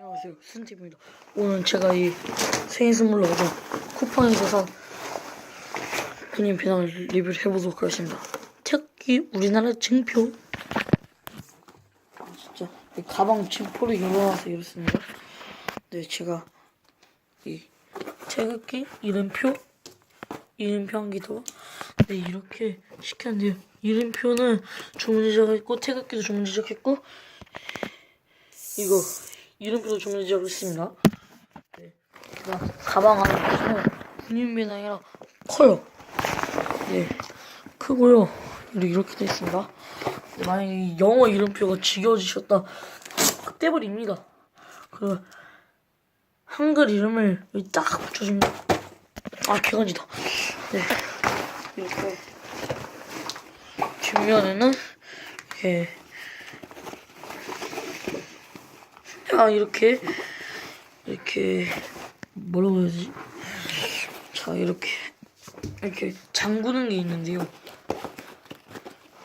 안녕하세요. 순티입니다. 오늘 제가 이 생일 선물로 얻은 쿠팡에서 산 그림 배낭을 리뷰를 해보도록 하겠습니다. 특히 우리나라 증표. 아, 진짜. 이 가방 증표를 열어놔서 이렇습니다. 네 제가 이 태극기 이름표 이름표 한 개더 네 이렇게 시켰는데요. 이름표는 주문 지적했고 태극기도 주문 지적했고 이거 이름표도 주문 지적했습니다. 네. 가방 안에 보시면 군인 배낭이랑 커요. 네. 크고요. 이렇게 돼 있습니다. 네, 만약에 이 영어 이름표가 지겨지셨다. 떼버립니다. 그 한글 이름을 여기 딱 붙여줍니다. 아 개간지다. 네. 이렇게. 뒷면에는 이렇게 아 이렇게. 이렇게. 뭐라고 해야 되지? 자 이렇게. 이렇게 잠그는 게 있는데요.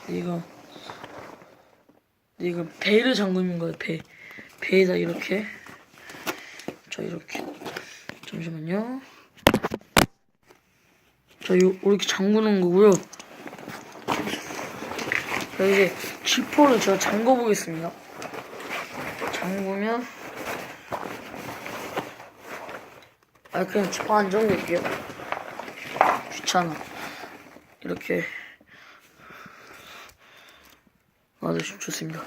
얘가 얘가 배를 잠그는 거예요 배. 배에다 이렇게. 자 이렇게. 잠시만요. 자 요, 이렇게 잠그는 거고요. 자 이제 지퍼를 제가 잠궈 보겠습니다 잠그면 아 그냥 지퍼 안 잠글게요. 귀찮아. 이렇게 아주 좋습니다.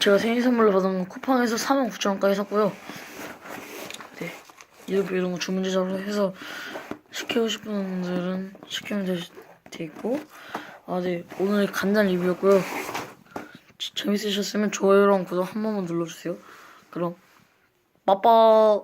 제가 생일 선물로 받은 건 쿠팡에서 49,000원까지 샀고요. 네. 이렇게 이런 거 주문 제작을 해서 시키고 싶은 분들은 시키면 돼, 돼 있고. 아 네. 오늘 간단 리뷰였고요. 지- 재밌으셨으면 좋아요랑 구독 한 번만 눌러주세요. 그럼 빠빠